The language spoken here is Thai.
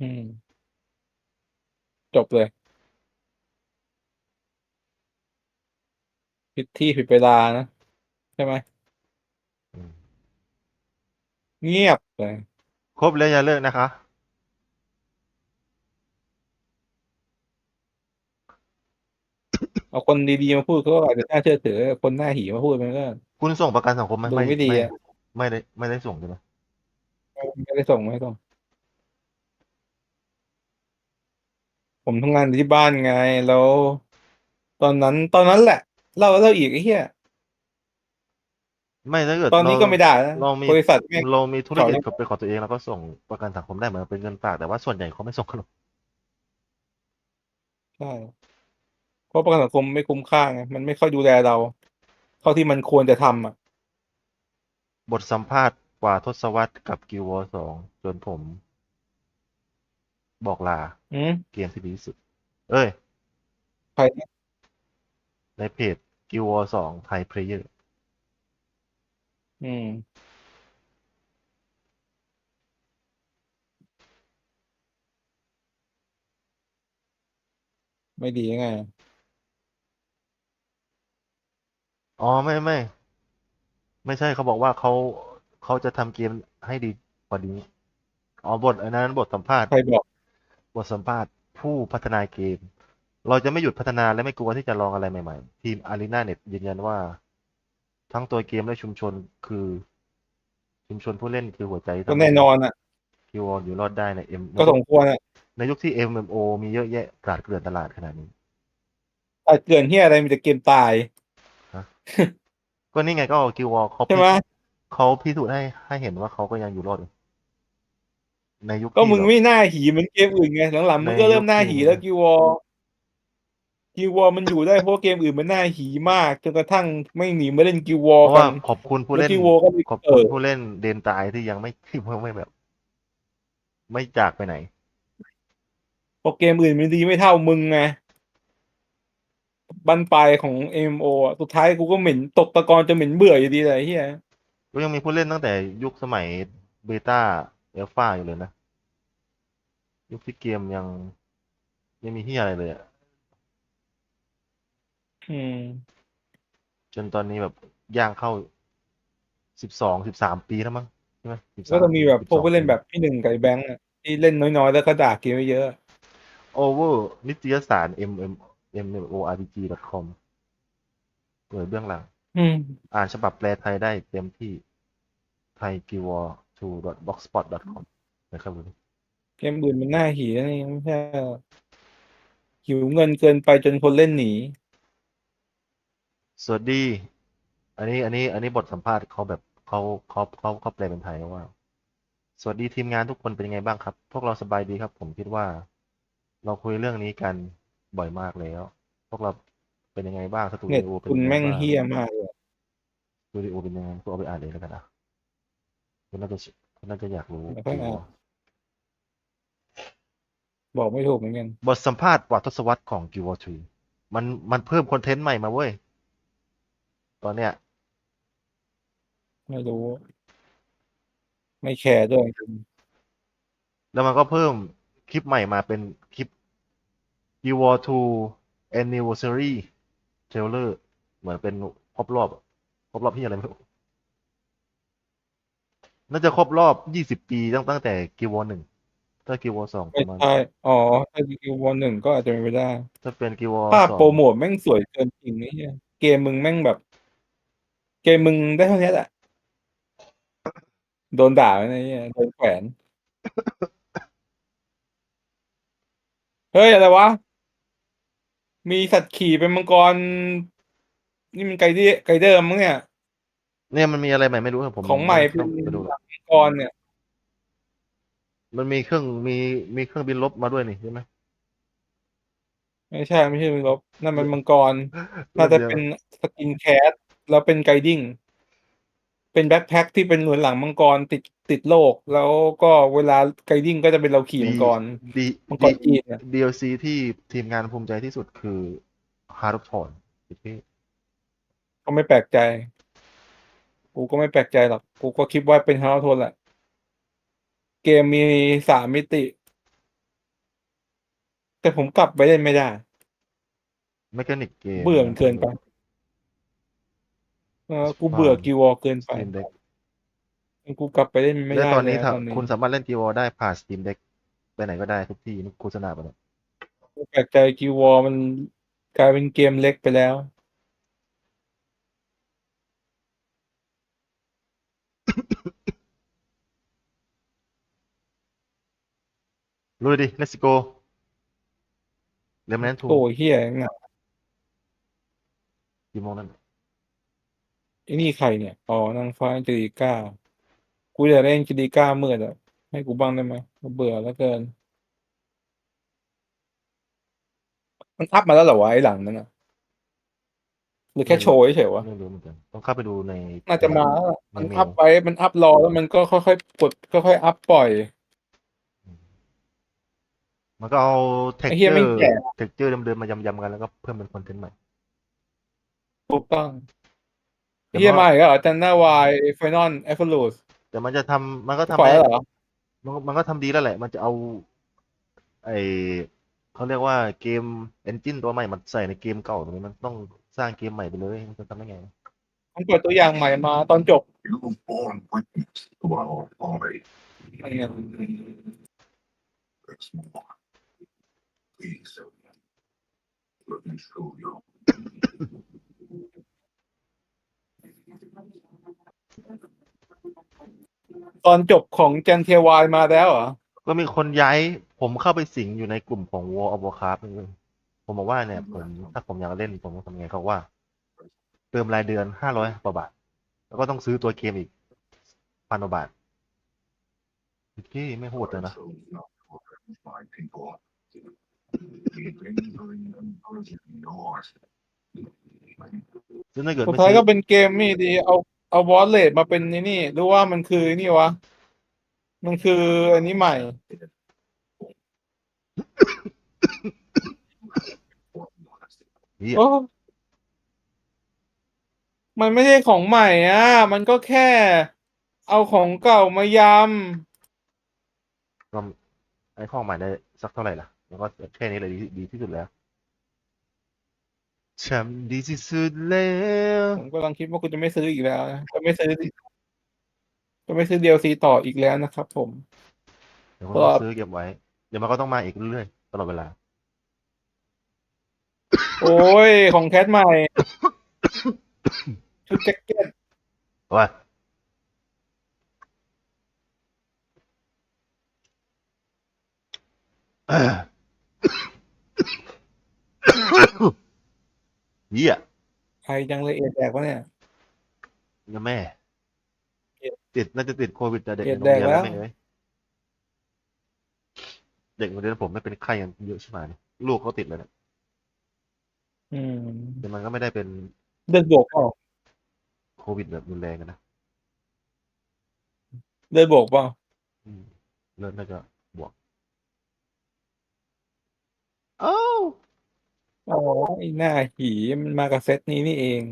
อืม จบเลย ผิดที่ผิดเวลานะ ใช่ไหม อืมเงียบเลย ครบแล้วอย่าเลิกนะคะ เอาคนดีๆมาพูดก็อาจจะน่าเชื่อถือ คนหน้าหีมาพูดมันก็ คุณส่งประกันสังคมไหมดูไม่ไม่ดีไม่อะ ไม่ได้ไม่ได้ส่งใช่ไหมไม่ได้ส่งไม่ได้ส่ง ผมทำงานอยู่ที่บ้านไง แล้ว ตอนนั้นตอนนั้นแหละ เล่าเล่าอีกไอ้เหี้ย ไม่ถ้าเกิดตอนนี้เราก็ไม่ได้นะเรามีบริษัทแม่ง เรามีธุรกิจเขาเป็นของตัวเองเราก็ส่งประกันสังคมได้เหมือนเป็นเงินฝากแต่ว่าส่วนใหญ่เขาไม่ส่งกันหรอกใช่เพราะประกันสังคมไม่คุ้มค่าไงมันไม่ค่อยดูแลเรา เท่าที่มันควรจะทำอะ บทสัมภาษณ์กว่าทศวรรษกับกิววอสองจนผม บอกลาอืมเกมที่ดีที่สุด เอ้ย ใครนะในเพจกิววอสองไทยเพลเยอร์อืม ไม่ดียังไง อ๋อไม่ไม่ ไม่ใช่เขาบอกว่าเขาเขาจะทำเกมให้ดีกว่านี้ อ๋อบทอันนั้นบทสัมภาษณ์ ใครบอก บทสัมภาษณ์ผู้พัฒนาเกม เราจะไม่หยุดพัฒนาและไม่กลัวที่จะลองอะไรใหม่ ๆ ทีม Arena Net ยืนยันว่า ทั้งตัวเกมและชุมชนคือ ชุมชนผู้เล่นคือหัวใจที่ก็ทำแน่นอนอะคิวออนอยู่รอดได้ในเอ็มก็สมควรอะในยุคที่ MMO มีเยอะแยะกราดเกลื่อนตลาดขนาดนี้แต่เกินเฮียอะไรมีแต่เกมตายก็นี่ไงก็คิวอเขาใช่ไหมเขาพิสูจน์ให้ให้เห็นว่าเขาก็ยังอยู่รอดอยู่ ในยุคก็ที่มึงแบบไม่หน้าหีเหมือนเกมอื่นไงหลังๆมึงก็ในยุคเริ่มหน้าหีที่แล้วกิวอกิวอมันอยู่ได้เพราะเกมอื่นมันหน้าหีมากจนกระทั่งไม่หนีมาเล่นกิวอเพราะกัว่านขอบคุณผู้แล้วเล่นกิวอก็เลยขอบเอคุณอผู้เล่นเดนตายที่ยังไม่ที่ไม่แบบ ไม่จากไปไหนเพราะเกมอื่นมันดีไม่เท่ามึงไงบันปลายของ MMO อะสุดท้ายกูก็เหม็นตกตะกอนจะเหม็นเบื่ออยู่ดีเลยเฮียก็ยังมีผู้เล่นตั้งแต่ยุคสมัยเบต้าเอลฟาอยู่เลยนะ ยุคที่เกมยังยังมีที่อะไรเลยอะอืม จนตอนนี้แบบย่างเข้าสิบสองสิบสามปีแล้วมั้งใช่ไหม13ก็จะมีแบบพวก12ผู้เล่นแบบพี่หนึ่งกับไอ้แบงค์อะที่เล่นน้อยๆ แล้วก็ด่าเกมเยอะ โอเวอร์นิตยสาร m m m o r p g com เปิดเบื้องหลัง อืม อ่านฉบับแปลไทยได้เต็มที่ไทยกีวอทูดอทบ็อกสปอตดอทคอมนะครับผม เกมอื่นมันน่าหีนะนี่ไม่ใช่หิวเงินเกินไปจนคนเล่นหนี สวัสดี อันนี้ อันนี้ อันนี้บทสัมภาษณ์เขาแบบเขาเขาเขาเขาแปลเป็นไทยว่า สวัสดีทีมงานทุกคนเป็นยังไงบ้างครับ พวกเราสบายดีครับ ผมคิดว่า เราคุยเรื่องนี้กันบ่อยมากแล้ว พวกเราเป็นยังไงบ้างสตูเน็ดิตโอเป็นคุณยังไงแม่งบ้างเฮี้ยมากเลยสตูดิโอเป็นยังไงคุณเอาไปอ่านเองแล้วกันอะคุณน่าจะคุณน่าจะอยากรู้ แล้วก็อ่าน บอกไม่ถูกเหมือนกันบทสัมภาษณ์กว่าทศวรรษของกิวอทรีมันมันเพิ่มคอนเทนต์ใหม่มาเว้ย ตอนเนี้ย ไม่รู้ ไม่แคร์ด้วยจริงแล้วมันก็เพิ่มคลิปใหม่มาเป็นคลิป Guild War 2 Anniversary Trailer เหมือนเป็นครบรอบครบรอบที่อะไรไม่รู้น่าจะครบรอบ 20 ปีตั้งตั้งแต่ Guild War 1 ถ้า Guild War 2ปไม่ระมาณ ใช่อ๋อถ้ากิววอหนึ่งก็อาจจะเป็นไปได้ ถ้าเป็น Guild War ภาพ2โปรโมทแม่งสวยเกินจริงไอ้เหี้ยเกมมึงแม่งแบบ เกมมึงได้เท่านี้แหละโดนด่าไว้นะไอ้เหี้ยโดนแขวน เฮ้ย อะไรวะ มีสัตว์ขี่เป็นมังกร นี่มันไกเดอร์ไกเดอร์มั้งเนี่ย เนี่ยมันมีอะไรใหม่ไม่รู้ครับผมของใหม่ไได้เป็นไปดูหรอกมังกรเนี่ย มันมีเครื่องมีมีเครื่องบินลบมาด้วยนี่ใช่ไหมไม่ใช่ไม่ใช่มังลบนั่นมันมังกร น่าจะเป็นสกินแคสแล้วเป็นไกดิ้งเป็นแบ็คแพ็คที่เป็นหนุนหลังมังกรติดติดโลก แล้วก็เวลาไกดิ้งก็จะเป็นเราขี่มังกรดีมังกรจีนเนี่ย DLC ที่ทีมงานภูมิใจที่สุดคือ Heart of Thorn ที่ก็ไม่แปลกใจ กูก็ไม่แปลกใจหรอก กูก็คิดว่าเป็นฮาร์ทนแหละ เกมมีสามมิติ แต่ผมกลับไปเล่นไม่ได้เมคานิกเกมเบื่อมันเกินไปเออกูเบื่อกิวอเกินไป Steam Deck กูกลับไปเล่นไม่และได้ตอนนี้แล้วถ้าตอนนี้คุณสามารถเล่น GWO ได้ผ่าน Steam Deck ไปไหนก็ได้ทุกที่นี่โฆษณาไปแล้วแปลกใจกิวอมันกลายเป็นเกมเล็กไปแล้ว ลุยดิ let's go เรมแนนทูโอ้ยเฮียหนักกี่โมงนั้นไอ้นี่ใครเนี่ย อ๋อนางฟ้าเจริก้า กูอยากเล่นเจริก้าเมื่ออะให้กูบ้างได้ไหมเบื่อแล้วเกิน มันอัพมาแล้วเหรอวะไอ้หลังนั้นอะหรือแค่โชว์เฉยๆวะ ไม่รู้เหมือนกันต้องเข้าไปดูใน น่าจะมาแล้วอะมันในเมลอัพไว้ มันอัพรอแล้วมันก็ค่อยๆกดค่อยๆอัพปล่อย มันก็เอาไอ้เหี้ย texture ไม่แก่ texture เดิมๆมายำๆกันแล้วก็เพิ่มเป็นคอนเทนต์ใหม่ ถูกต้องแต่เฮียว่ามาอีกแล้วเหรอจันนาวายไฟนอลเอฟเฟลูสแต่มันจะทำมันก็ทำปล่อยให้แล้วเหรอ มันก็มันก็ทำดีแล้วแหละ มันจะเอา ไอเขาเรียกว่าเกมเอนจินตัวใหม่มันใส่ในเกมเก่าตรงนี้มันต้องสร้างเกมใหม่ไปเลยมันจะทำได้ไง มันเปิดตัวอย่างใหม่มาตอนจบ You were born witness to our folly. อะไรเงี้ย There's more. ตอนจบของเจนเทวายมาแล้วเหรอ ก็มีคนย้าย ผมเข้าไปสิงอยู่ในกลุ่มของ War of Warcraft นี่เลยผมบอกว่าเนี่ย ผมถ้าผมอยากเล่นผมต้องทำไงเขาว่า เติมรายเดือนห้าร้อยกว่าบาท แล้วก็ต้องซื้อตัวเกมอีกพันกว่าบาทพี่ไม่โหดเลยนะ So not to avenge my people. Endangering and hurting yours. ซึ่งถ้าเกิดสุดไม่ท้ายซื้อ ก็เป็นเกมนี่ดีเอา เอาวอลเลตมาเป็นนี่นี่หรือว่ามันคือนี่วะ มันคืออันนี้ใหม่ เหี้ยโอ้มันไม่ใช่ของใหม่อะ มันก็แค่ เอาของเก่ามายก็ไอ้ข้องใหม่ได้สักเท่าไหร่ล่ะ แล้วก็แค่นี้เลยดีดีที่สุดแล้ว ฉันดีที่สุดแล้วำผมกำลังคิดว่าคุณจะไม่ซื้ออีกแล้วนะจะไม่ซื้อจะไม่ซื้อ DLC ต่ออีกแล้วนะครับผม เดี๋ยวผมต้องซื้อเก็บไว้ เดี๋ยวมันก็ต้องมาอีกเรื่อยๆตลอดเวลา โอ้ย ของแคทใหม่ชุดแจ็คเก็ตว่า เยี่ยใครยังละเอียดแตกวะเนี่ยยังแม่เอ็ดติดน่าจะติดโควิดแต่เด็กเอ็ในดโรงเรียนแดกแล้แล้ววไม่เอ้ยเด็กโรงเรียนผมไม่เป็นไข้กันเยอะใช่ไหมลูกเขาติดเลยนะอืมแต่มันก็ไม่ได้เป็นเดินบวกเปล่าโควิดแบบรุนแรงกันนะเดินบวกเปล่าอืมเริ่มน่าจะบวกอ้าว อ๋อ ไอ้หน้าหี มันมากับเซตนี้นี่เอง